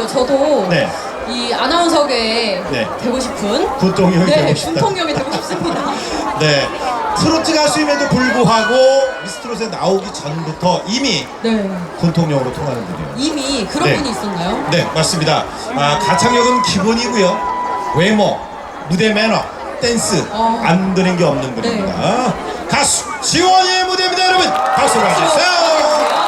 그렇군요. 저도 네. 이 아나운서계에 네. 되고 싶은 군통령이 네, 되고 싶다. 군통령이 되고 싶습니다. 네. 트로트 가수임에도 불구하고 미스트롯에 나오기 전부터 이미 네. 군통령으로 통하는 분이에요. 이미 그런 네. 분이 있었나요? 네, 맞습니다. 아, 가창력은 기본이고요. 외모, 무대 매너, 댄스 어. 안 드는 게 없는 분입니다. 가수 지원이의 무대입니다, 여러분. 박수로 와주세요.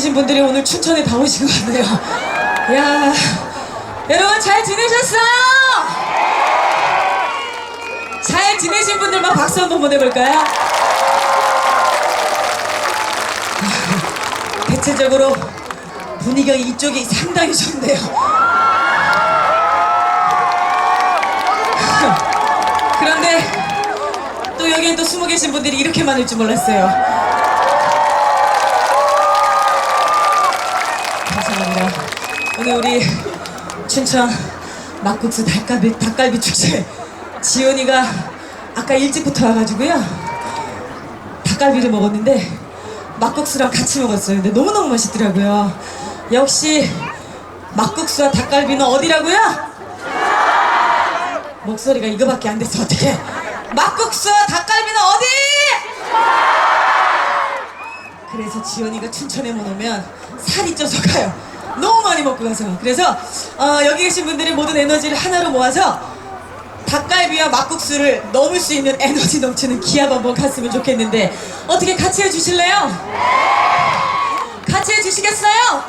계신 분들이 오늘 춘천에 다 오신 것 같네요. 야 여러분 잘 지내셨어요? 잘 지내신 분들만 박수 한번 보내볼까요? 대체적으로 분위기가 이쪽이 상당히 좋네요. 그런데 또 여기엔 또 숨어 계신 분들이 이렇게 많을 줄 몰랐어요. 오늘 우리 춘천 막국수 닭갈비, 닭갈비 축제 지연이가 아까 일찍부터 와가지고요. 닭갈비를 먹었는데 막국수랑 같이 먹었어요. 근데 너무너무 맛있더라고요. 역시 막국수와 닭갈비는 어디라고요? 목소리가 이거밖에 안 돼서 어떡해. 막국수와 닭갈비는 어디? 그래서 지연이가 춘천에만 오면 살이 쪄서 가요. 너무 많이 먹고 가서. 그래서 어, 여기 계신 분들이 모든 에너지를 하나로 모아서 닭갈비와 막국수를 넘을 수 있는 에너지 넘치는 기합 한번 갔으면 좋겠는데 어떻게 같이 해주실래요? 같이 해주시겠어요?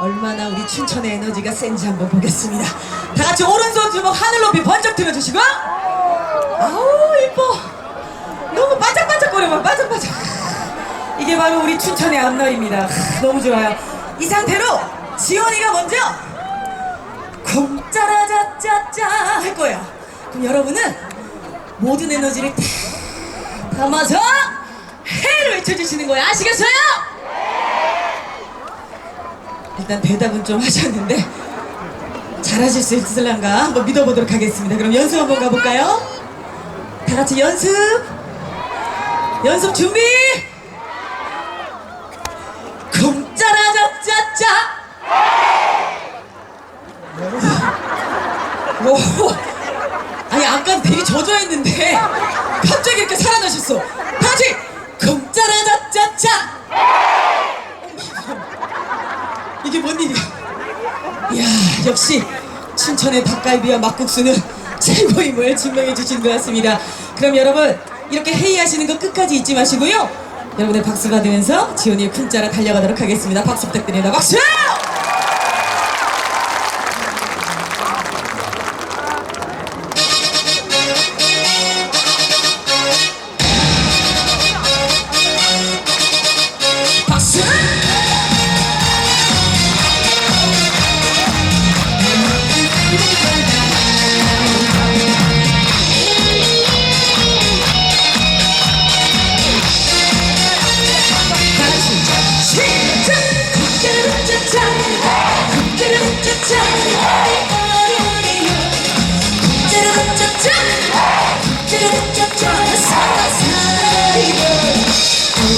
얼마나 우리 춘천의 에너지가 센지 한번 보겠습니다. 다 같이 오른손 주먹 하늘 높이 번쩍 들어주시고 아우 이뻐 너무 반짝반짝거려 봐 반짝반짝 이게 바로 우리 춘천의 앞날입니다. 하, 너무 좋아요. 이 상태로 지원이가 먼저 쿵짜라짜짜짜 할 거예요. 그럼 여러분은 모든 에너지를 다 담아서 해를 외쳐주시는 거예요. 아시겠어요? 일단 대답은 좀 하셨는데 잘하실 수 있을란가 한번 믿어보도록 하겠습니다. 그럼 연습 한번 가볼까요? 다 같이 연습! 연습 준비 저조했는데 갑자기 이렇게 살아나셨어. 다 같이 쿵짜라짜짜짜 이게 뭔 일이야? 이야 역시 춘천의 닭갈비와 막국수는 최고임을 증명해 주신 것 같습니다. 그럼 여러분 이렇게 회의하시는 거 끝까지 잊지 마시고요. 여러분의 박수 받으면서 지원이의 큰자라 달려가도록 하겠습니다. 박수 부탁드립니다. 박수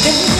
오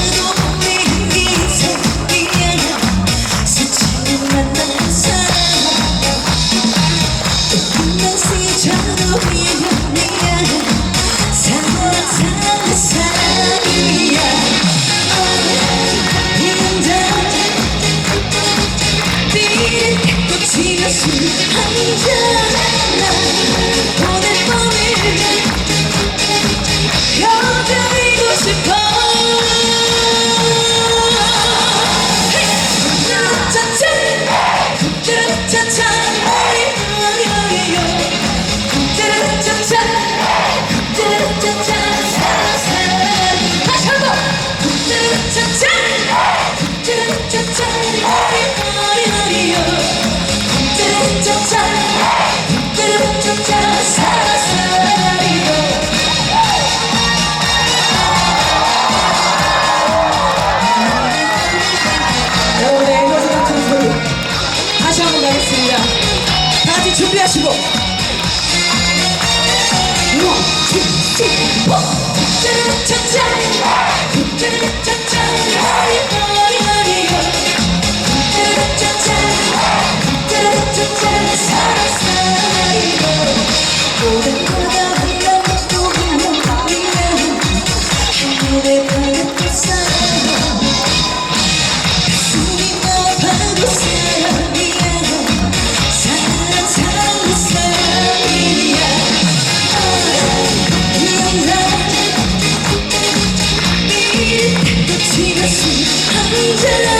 준비하시고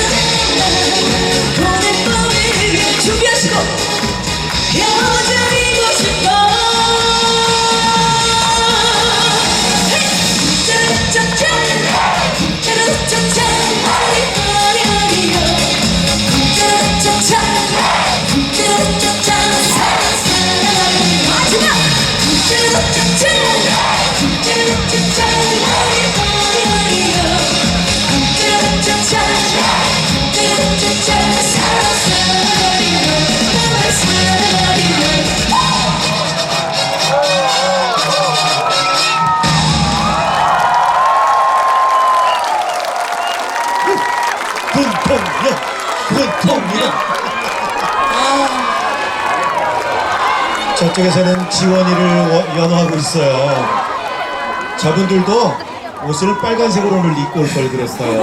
쪽에서는 지원이를 워- 연호하고 있어요. 저분들도 옷을 빨간색으로 오늘 입고 올 걸 그랬어요.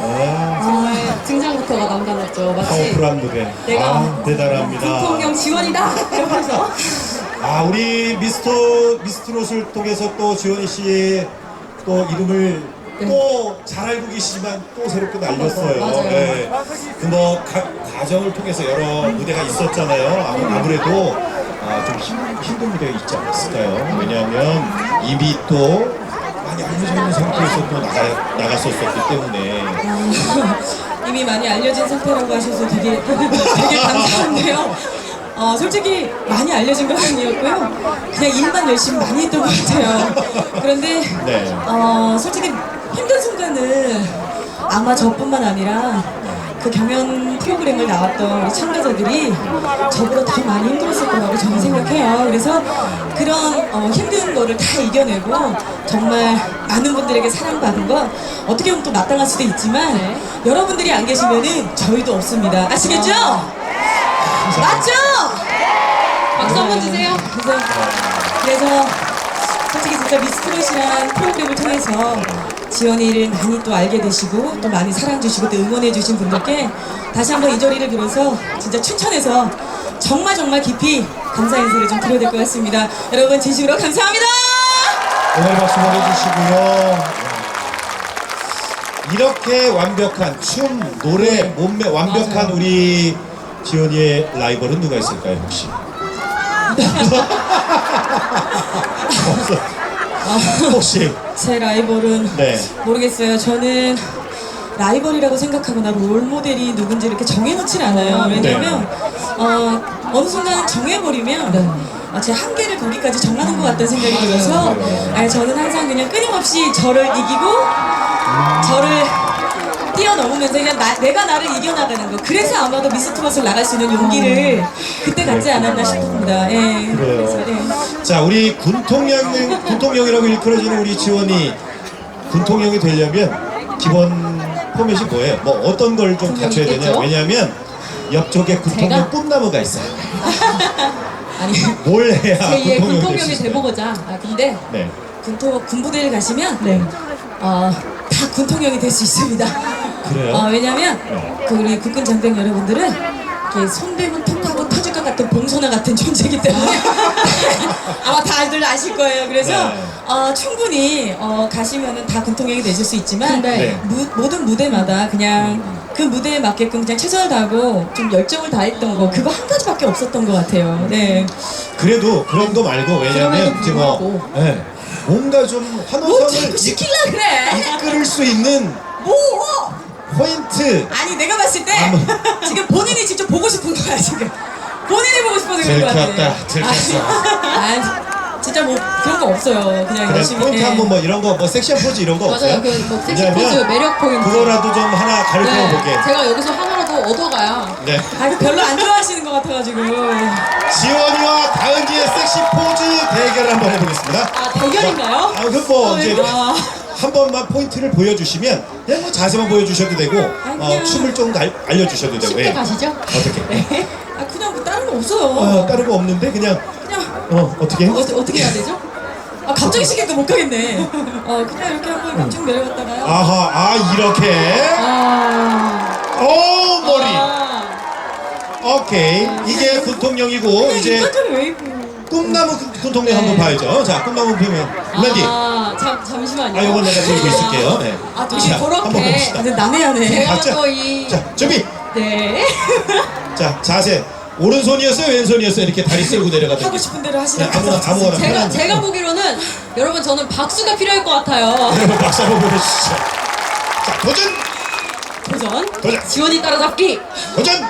아, 정말 등장부터가 남다르죠. 마치 파워풀한 무대. 내가 아, 대단합니다. 대통령 지원이다 이러면서 아, 우리 미스터 미스트롯을 통해서 또 지원이 씨의 또 이름을 또 잘 알고 계시지만 또 새롭게 날렸어요. 맞아요. 네. 그뭐 과정을 통해서 여러 무대가 있었잖아요. 아무- 아무래도 아, 좀 힘, 힘든 무대가 있지 않았을까요? 왜냐하면 이미 또 많이 알려져 있는 상태에서 또 나가, 나갔었었기 때문에 이미 많이 알려진 상태라고 하셔서 되게 되게 감사한데요. 어, 솔직히 많이 알려진 건 아니었고요. 그냥 일만 열심히 많이 했던 것 같아요. 그런데 네. 어, 솔직히 힘든 순간은 아마 저뿐만 아니라 그 경연 프로그램을 나왔던 우리 참가자들이 저보다 더 많이 힘들었을 거라고 저는 생각해요. 그래서 그런 어, 힘든 거를 다 이겨내고 정말 많은 분들에게 사랑받은 건 어떻게 보면 또 마땅할 수도 있지만 네. 여러분들이 안 계시면은 저희도 없습니다. 아시겠죠? 맞죠? 박수 한번 주세요. 그래서, 그래서 솔직히 진짜 미스트롯이라는 프로그램을 통해서 지원이를 많이 또 알게 되시고 또 많이 사랑 주시고 또 응원해 주신 분들께 다시 한번 이 자리를 빌어서 진짜 추천해서 정말 정말 깊이 감사 인사를 좀 드려야 될 것 같습니다. 여러분 진심으로 감사합니다. 오늘 박수 보내주시고요. 이렇게 완벽한 춤, 노래, 몸매 완벽한 맞아요. 우리 지원이의 라이벌은 누가 있을까요 혹시? 없어. 혹시 제 라이벌은 네. 모르겠어요. 저는 라이벌이라고 생각하거나 롤 모델이 누군지 이렇게 정해놓질 않아요. 왜냐면 어, 어느 순간 정해버리면 어, 제 한계를 거기까지 정하는 것 같다는 생각이 들어서 아니, 저는 항상 그냥 끊임없이 저를 이기고 저를 뛰어넘으면서 그냥 나- 내가 나를 이겨나가는 거. 그래서 아마도 미스트롯을 나갈 수 있는 용기를 그때 갖지 않았나 싶습니다. 예. 그래요. 그래서, 예. 자 우리 군통령 군통령이라고 일컬어지는 우리 지원이 군통령이 되려면 기본 포맷이 뭐예요? 뭐 어떤 걸 좀 갖춰야 되냐? 왜냐하면 옆쪽에 군통령 제가? 꿈나무가 있어요. 아니 뭘 해야 제2의 군통령이 있어요? 돼보고자 아 근데 네. 군토 군부대를 가시면 어, 다 군통령이 될 수 있습니다. 그래요? 어, 왜냐면 그 우리 국군 장병 여러분들은 이렇게 손대면 톡하고 터질 것 같은 봉선화 같은 존재이기 때문에 아마 다들 아실 거예요. 그래서 네. 어, 충분히 어, 가시면은 다 군통령이 되실 수 있지만 근데 네. 무- 모든 무대마다 그냥 그 무대에 맞게끔 그냥 최선을 다하고 좀 열정을 다했던 거 그거 한 가지밖에 없었던 것 같아요. 네. 그래도 그런 거 말고 왜냐면 그럼에도 이제 뭐 불구하고. 네. 뭔가 좀 뭐 환호성을 자꾸 시킬라 그래? 이끌을 수 있는 뭐? 포인트 아니 내가 봤을 때 아무- 지금 본인이 직접 보고 싶은 거야 지금 본인이 보고 싶어서 그런 거 같아 들켰다, 들켰어. 아니, 아니, 진짜 뭐 그런 거 없어요 그냥 그래 열심히 포인트 예. 한번 뭐 이런 거 뭐 섹시한 포즈 이런 거 없어요? 맞아요. 그뭐 섹시 왜냐면 포즈, 매력 포인트. 그거라도 좀 하나 가르쳐 네, 볼게. 제가 여기서 하나라도 얻어가야 네. 아니 별로 안 좋아하시는 것 같아가지고 지원이와 다은지의 섹시 포즈 대결을 한번 해보겠습니다. 아 대결인가요? 아, 그뭐 어, 이제 왜? 아. 한 번만 포인트를 보여주시면 그냥 뭐 자세만 보여주셔도 되고 어, 춤을 좀 알, 알려주셔도 되고 쉽게 예. 가시죠. 어떻게? 아 그냥 뭐 다른 거 없어요 어, 다른 거 없는데 그냥 그냥 어 어떻게? 어, 어 떻게 해야 되죠? 아 갑자기 시키니까 못 가겠네 어 그냥 이렇게 한번 쭉 내려갔다가요 아하 아 이렇게 아, 오 머리 아. 오케이 이게 군통령이고 그냥 이제 이빨까지 왜 입고 꿈나무 군- 군통령 한번 네. 봐야죠. 자 꿈나무 피면 랜디 아, 잠, 잠시만요. 아 요건 내가 들고 있을게요. 네. 아, 되게 자, 한번 그렇게. 봅시다. 근데 난해하네 제가? 또 이. 자 준비. 네. 자 자세 오른손이었어요 왼손이었어요 이렇게 다리 쓸고 내려가던 하고 게. 싶은 대로 네, 하시는 아무나 아무거나 제가, 편한 제가 보기로는 여러분 저는 박수가 필요할 것 같아요. 여러분 박수 한번 보내주시죠. 자 도전 도전. 도전 지원이 따라잡기. 도전.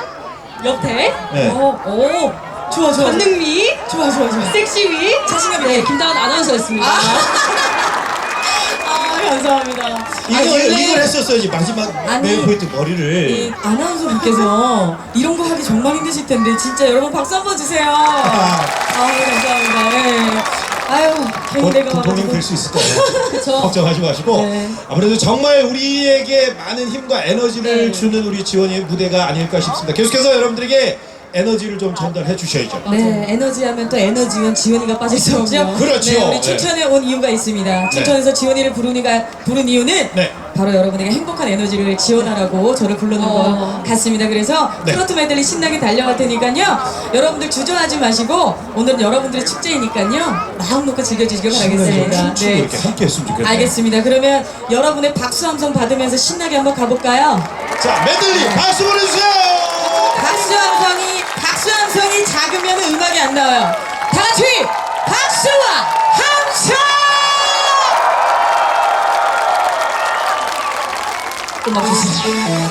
옆에. 네. 오, 오, 좋아, 좋아. 권능미. 좋아, 좋아, 좋아. 섹시위. 자신감 네, 있게. 김다은 아나운서였습니다. 아, 감사합니다. 이거 아니, 이거 원래 이걸 했었어야지 마지막 아니, 메인 포인트 머리를. 이 아나운서 분께서 이런 거 하기 정말 힘드실 텐데 진짜 여러분 박수 한 번 주세요. 아, 감사합니다. 예. 아유 괜히 곧 내가 부통령 와가지고 될 수 있을 거예요. 그쵸? 걱정하지 마시고 네. 아무래도 정말 우리에게 많은 힘과 에너지를 네. 주는 우리 지원이 무대가 아닐까 싶습니다. 계속해서 여러분들에게 에너지를 좀 전달해 주셔야죠. 네, 에너지 하면 또 에너지원 지원이가 빠질 수 없죠. 그럼요. 그렇죠. 네, 우리 네. 춘천에 온 이유가 있습니다. 춘천에서 지원이를 부르니가 부른 이유는 네. 바로 여러분에게 행복한 에너지를 지원하라고 저를 부르는 어. 것 같습니다. 그래서 네. 트로트 메들리 신나게 달려갈 테니까요. 여러분들 주저하지 마시고 오늘은 여러분들의 축제이니까요. 마음 놓고 즐겨주시길 바라겠습니다. 춤추고 네. 이렇게 함께 했으면 좋겠네요. 알겠습니다. 그러면 여러분의 박수 함성 받으면서 신나게 한번 가볼까요? 자, 메들리 박수 보내주세요! 박수 함성이 박수 함성이 작으면 음악이 안 나와요. 다 같이 박수와 함성! 음악 주세요.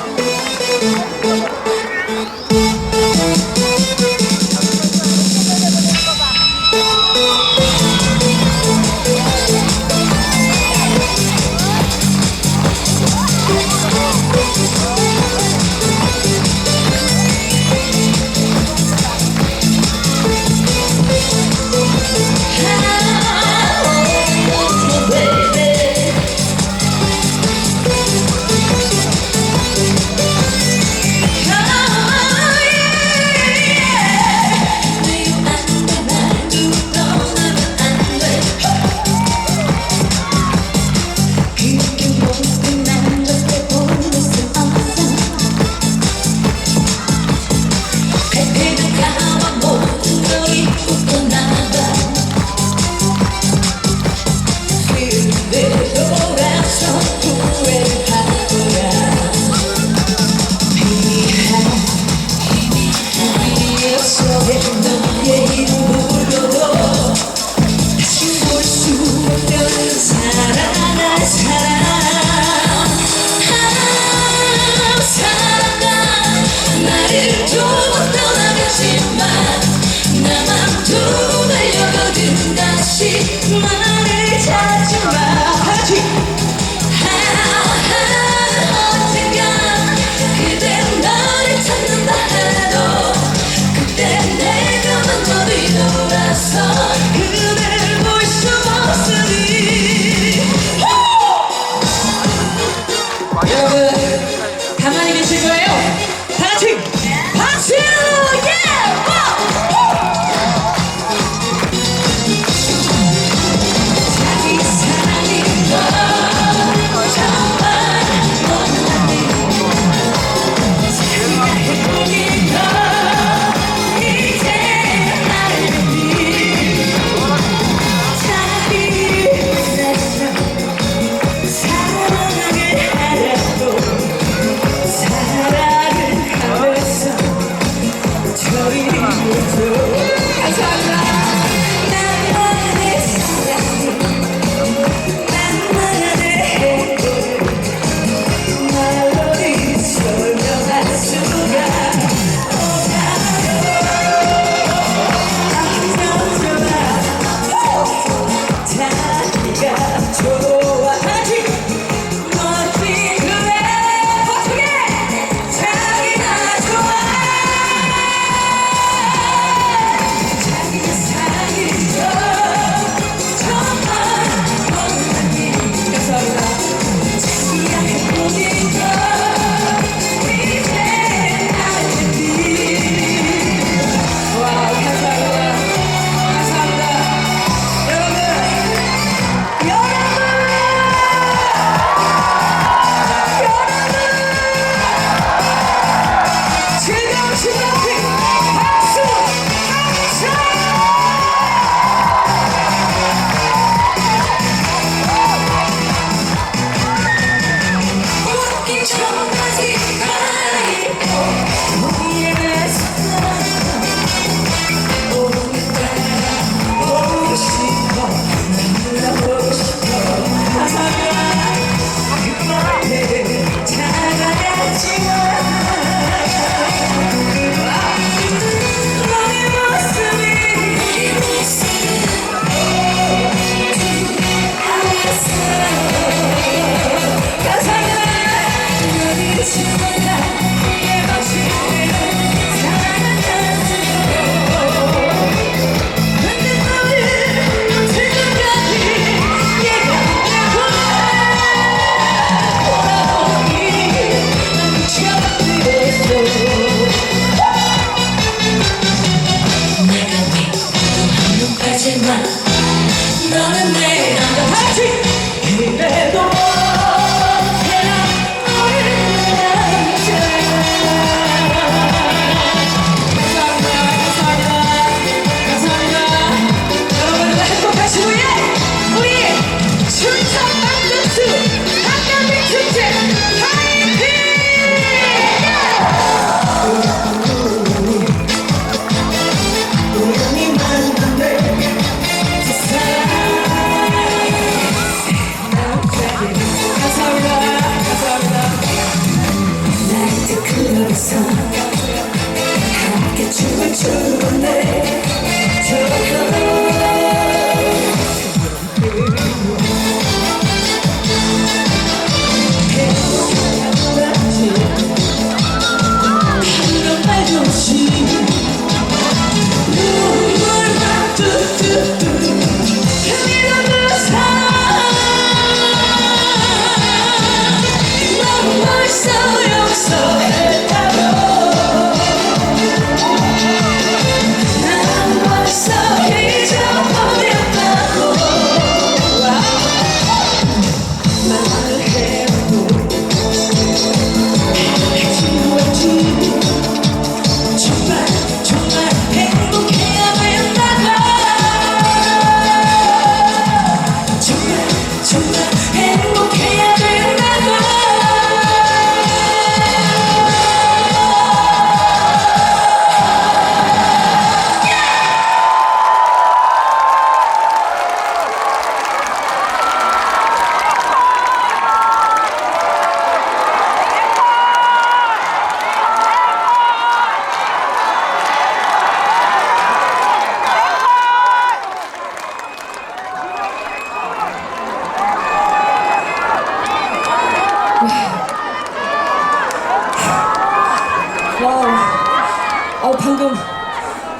방금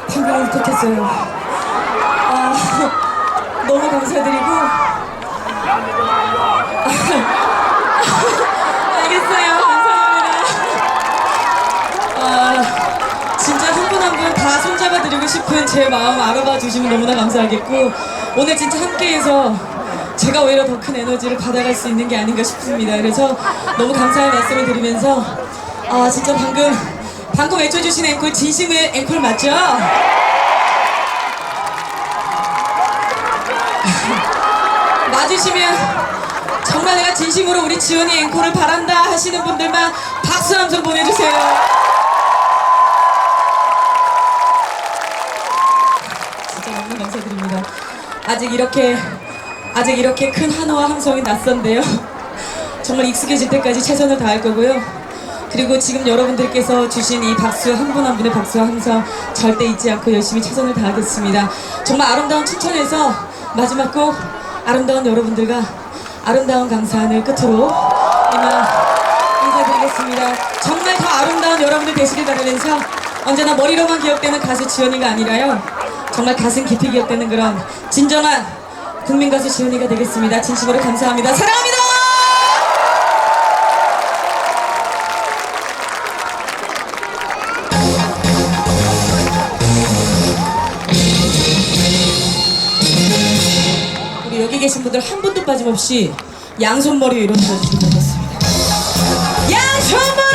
방금 울컥했어요. 아 너무 감사드리고 알겠어요. 감사합니다. 아 진짜 한 분 한 분 다 손잡아 드리고 싶은 제 마음 알아봐 주시면 너무나 감사하겠고 오늘 진짜 함께해서 제가 오히려 더 큰 에너지를 받아갈 수 있는 게 아닌가 싶습니다. 그래서 너무 감사의 말씀을 드리면서 아 진짜 방금 방금 외쳐주신 앵콜 진심의 앵콜 맞죠? 맞으시면 정말 내가 진심으로 우리 지원이 앵콜을 바란다 하시는 분들만 박수 한번 보내주세요. 진짜 너무 감사드립니다. 아직 이렇게 아직 이렇게 큰 한호와 함성이 낯선데요. 정말 익숙해질 때까지 최선을 다할 거고요. 그리고 지금 여러분들께서 주신 이 박수 한 분 한 분의 박수와 함성 절대 잊지 않고 열심히 최선을 다하겠습니다. 정말 아름다운 춘천에서 마지막 곡 아름다운 여러분들과 아름다운 강산을 끝으로 이만 인사드리겠습니다. 정말 더 아름다운 여러분들 되시길 바라면서 언제나 머리로만 기억되는 가수 지연이가 아니라요. 정말 가슴 깊이 기억되는 그런 진정한 국민 가수 지연이가 되겠습니다. 진심으로 감사합니다. 사랑합니다. 계신 분들 한 분도 빠짐없이 양손머리 위로 들어주시면 되겠습니다. 양손머리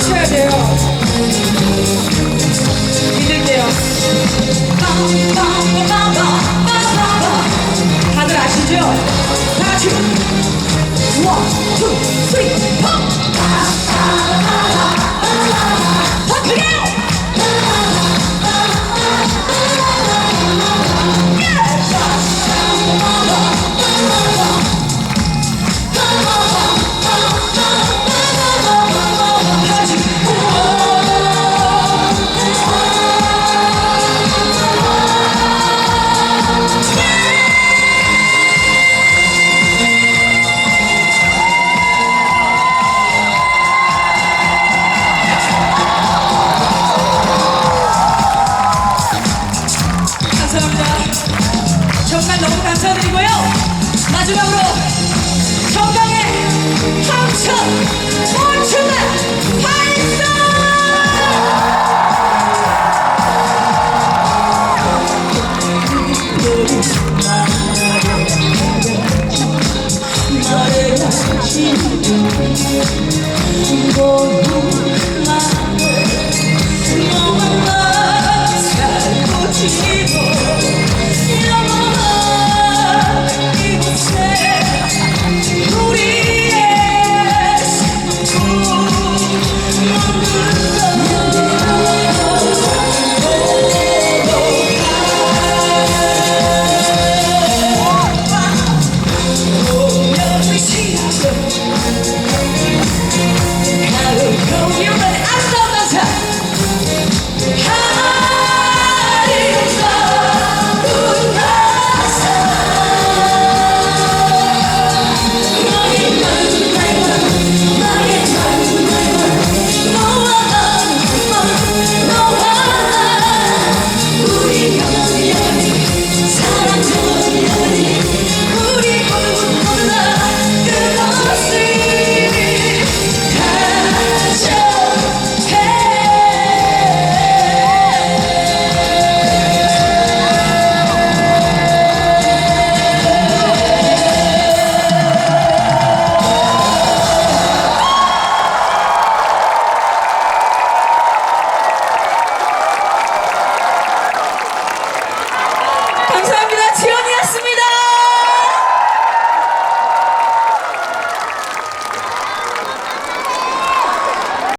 주셔야 돼요. 믿을게요. 다들 아시죠? 다 같이. 원, 투, 쓰리, 펑! 어떻게 ছিল